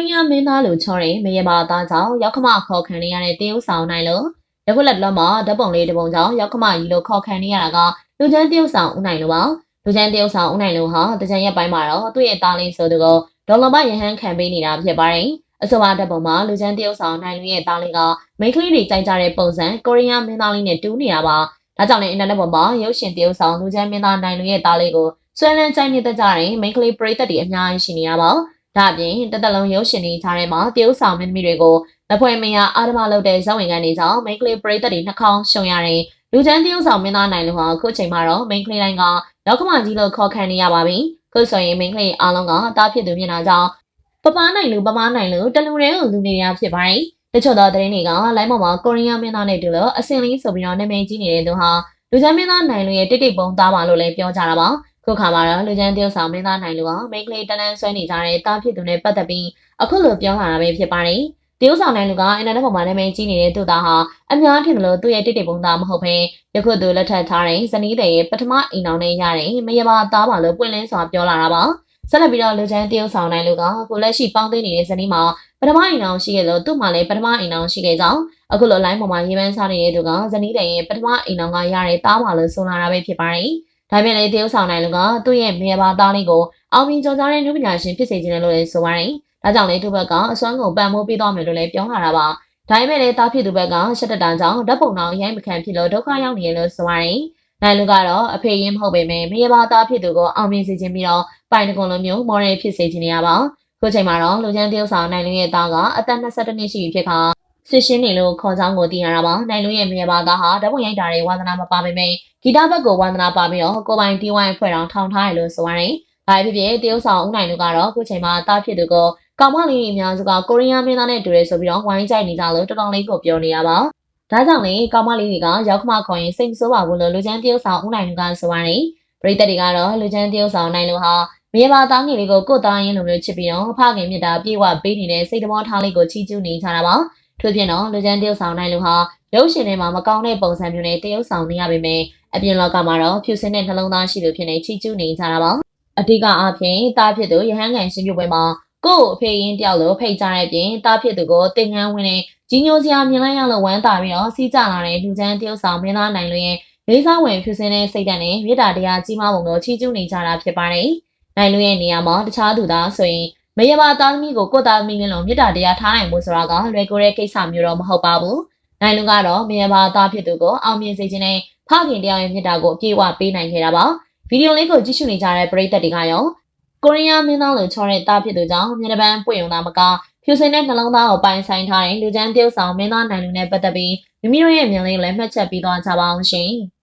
ရီးယားမင်းသားလူချောတဲ့မရေပါသားကြောင့်ရောက်ခမခေါ်ခံနေရတဲ့တရုတ်ဆောင်နိုင်လို့ယခုလက်တလုံးမှာဓာတ်ပုံလေးတစ်ပုံကြောင့်ရောက်ခမကြီးလို့ခေါ်ခံနေရတာကလူချမ်းတရုတ်ဆောင်ဦးနိုင်လို့ပါလူချမ်းတရုတ်ဆောင်ဦးနိုင်လို့ဟာတကြံရက်ပိုင်းမှာတော့သူ့ရဲ့သားလေးဆိုသူကိုဒေါ်လာမရဟန်းခံပေးနေတာဖြစ်ပါတယ်အဆိုပါဓာတ်ပုံမှာလူချမ်းတရုတ်ဆောင်နိုင်လူရဲ့သားလေးကမိန်းကလေးတွေကြိုက်ကြတဲ့ပုံစံကိုရီးယားမင်းသားလေးနဲ့တူးနေတာပါဒါကြောင့်လည်းအင်တာနက်ပေါ်မှာရုပ်ရှင်တရုတ်ဆောင်လူချမ်းမင်းသားနိုင်လူရဲ့သားလေးကိုဆွဲလန်းကြိုက်နေတဲ့ကြတဲ့မိန်းကလေးပရိသတ်တွေအများကြီးရှိနေရပါ ဒါအပြင်တသက်လုံးရုပ်ရှင်တွေကြားထဲမှာတရုတ်ဆောင်မင်းသမီးတွေကိုလက်ဖွဲ့မရအာဓမလုပ်တဲ့ဇောက်ဝင်ကနေကြောင့်မိန်းကလေးပရိသတ်တွေနှာခေါင်းရှုံရတဲ့လူချမ်းတရုတ်ဆောင်မင်းသားနိုင်လူဟာအခုချိန်မှာတော့မိန်းကလေးတိုင်းကလောက်ကမကြီးလို့ခေါ်ခံနေရပါပြီခုဆိုရင်မိန်းကလေးအားလုံးကတားဖြစ်သူမျက်နှာကြောင့်ပပားနိုင်လူပပားနိုင်လူတလူရဲကိုလူနေရဖြစ်ပါတယ်တချို့သောသတင်းတွေကလိုင်းပေါ်မှာကိုရီးယားမင်းသားနဲ့တူလို့အစင်လေးဆိုပြီးတော့နာမည်ကြီးနေတဲ့သူဟာလူချမ်းမင်းသားနိုင်လူရဲ့တိတ်တိတ်ပုံသားပါလို့လည်းပြောကြတာပါ ခုခါမှာတော့လူချမ်းတရုတ်ဆောင်မင်းသားနိုင်လူကမိန်းကလေးတန်းတန်းဆွဲနေကြတဲ့တားဖြစ်သူနဲ့ပတ်သက်ပြီးအခုလိုပြောလာတာပဲဖြစ်ပါတယ်တရုတ်ဆောင်နိုင်လူကအင်တာနက်ပေါ်မှာနာမည်ကြီးနေတဲ့သူသားဟာအများထင်တယ်လို့သူ့ရဲ့တိတ်တိတ်ပုံသားမဟုတ်ဘဲယခုသူလက်ထပ်ထားတဲ့ဇနီးတဲ့ရဲ့ပထမအိမ်အောင်နဲ့ရတဲ့မရပါသားပါလို့ပွင့်လင်းစွာပြောလာတာပါဆက်လက်ပြီးတော့လူချမ်းတရုတ်ဆောင်နိုင်လူကကိုလက်ရှိပေါင်းသိနေတဲ့ဇနီးမှာပထမအိမ်အောင်ရှိခဲ့လို့သူ့မှာလည်းပထမအိမ်အောင်ရှိခဲ့ကြောင်းအခုလို line ပေါ်မှာရေးပန်းစားနေတဲ့သူကဇနီးတဲ့ရဲ့ပထမအိမ်အောင်ကရတဲ့သားပါလို့ဆိုလာတာပဲဖြစ်ပါတယ် ဒါပေမဲ့လည်းတရုတ်ဆောင်နိုင်လူကသူ့ရဲ့မေဘာသားလေးကိုအောင်မြင်ကြော်ကြားတဲ့နုပညာရှင်ဖြစ်စေခြင်းလို့လည်းဆိုပါတယ်။ဒါကြောင့်လည်းသူ့ဘက်ကအစွမ်းကုန်ပံ့ပိုးပေးသွားမယ်လို့လည်းပြောလာတာပါ။ဒါပေမဲ့လည်းတားဖြစ်သူဘက်ကရှက်တတန်ကြောင့်ဓာတ်ပုံတော်ရိုင်းမခံဖြစ်လို့ဒုက္ခရောက်နေရလို့ဆိုပါတယ်။နိုင်လူကတော့အဖေရင်မဟုတ်ပေမဲ့မေဘာသားဖြစ်သူကိုအောင်မြင်စေခြင်းပြီးတော့ပိုင်တကွန်လိုမျိုးမော်ရယ်ဖြစ်စေခြင်းနေရပါ။ခုချိန်မှာတော့လူချမ်းတရုတ်ဆောင်နိုင်လူရဲ့သားကအသက်22နှစ်ရှိပြီဖြစ်ခါ ဆွရှင်းနေလို့ခေါ်ကြောင်းကိုသိရတာပါနိုင်လူရဲ့မြေပါသားဟာဓာတ်ပုံရိုက်တာတွေဝါသနာမပါပေမဲ့ဂီတဘက်ကိုဝါသနာပါပြီးတော့ကိုပိုင်တီဝိုင်းဖွဲ့တော်ထောင်ထားရလို့ဆိုရတယ်။ဒါဖြစ်ဖြစ်တရုတ်ဆောင်ဦးနိုင်လူကတော့အခုချိန်မှာတားဖြစ်သူကိုကောင်မလေးအများစုကကိုရီးယားမင်းသားနဲ့တူတယ်ဆိုပြီးတော့ဝိုင်းကြိုက်နေကြလို့တော်တော်လေးကိုပြောနေရပါ။ဒါကြောင့်လေကောင်မလေးတွေကရောက်ခမခေါ်ရင်စိတ်မဆိုးပါဘူးလို့လူချမ်းတရုတ်ဆောင်ဦးနိုင်လူကဆိုရတယ်။ပရိသတ်တွေကတော့လူချမ်းတရုတ်ဆောင်နိုင်လူဟာမြေပါသားငယ်လေးကိုကိုသားရင်းလိုမျိုးချစ်ပြီးတော့ဖခင်မြတ်တာပြေဝပေးနေတဲ့စိတ်တော်ထားလေးကိုချီးကျူးနေကြတာပါ။ ထို့ပြင်တော့လူချမ်းတရုတ်ဆောင်နိုင်လူဟာရုပ်ရှင်ထဲမှာမကောင်းတဲ့ပုံစံမျိုးနဲ့တရုတ်ဆောင်နေရပေမဲ့အပြင်လောကမှာတော့ဖြူစင်တဲ့နှလုံးသားရှိသူဖြစ်နေချီကျူးနေကြတာပါအဓိကအားဖြင့်တားဖြစ်သူရဟန်းကန်ရှင်ပြုပွဲမှာကို့အဖေရင်တယောက်လိုဖိတ်ကြတဲ့ပြင်တားဖြစ်သူကိုတင်ငန်းဝင်တဲ့ကြီးညိုစရာမြင်လိုက်ရလို့ဝမ်းသာပြီးတော့စီးကြလာတဲ့လူချမ်းတရုတ်ဆောင်မင်းသားနိုင်လွင်ရဲ့လေးစားဝင်ဖြူစင်တဲ့စိတ်ဓာတ်နဲ့မေတ္တာတရားကြီးမားပုံကိုချီးကျူးနေကြတာဖြစ်ပါတယ်နိုင်လွင်ရဲ့နေရာမှာတခြားသူသားဆိုရင် မယမသားသမီးကိုကိုသားသမီးလင်းလုံးမေတ္တာတရားထားနိုင်မှုဆိုတာကလွယ်ကူတဲ့ကိစ္စမျိုးတော့မဟုတ်ပါဘူးနိုင်လူကတော့မယမသားဖြစ်သူကိုအောင်မြင်စေခြင်းနဲ့ဖခင်တရားရဲ့မြတ်တာကိုအပြည့်အဝပေးနိုင်ခဲ့တာပါဗီဒီယိုလေးကိုကြည့်ရှုနေကြတဲ့ပရိသတ်တွေကရောကိုရီးယားမင်းသားလိုချောတဲ့တားဖြစ်သူကြောင့်မျက်နှာပန်းပွင့်ရုံသာမကဖြူစင်တဲ့နှလုံးသားကိုပိုင်ဆိုင်ထားတဲ့လူချမ်းတယောက်ဆောင်မင်းသားနိုင်လူနဲ့ပတ်သက်ပြီးမိမိတို့ရဲ့မြင်လေးလည်းမှတ်ချက်ပေးသွားကြပါအောင်ရှင်။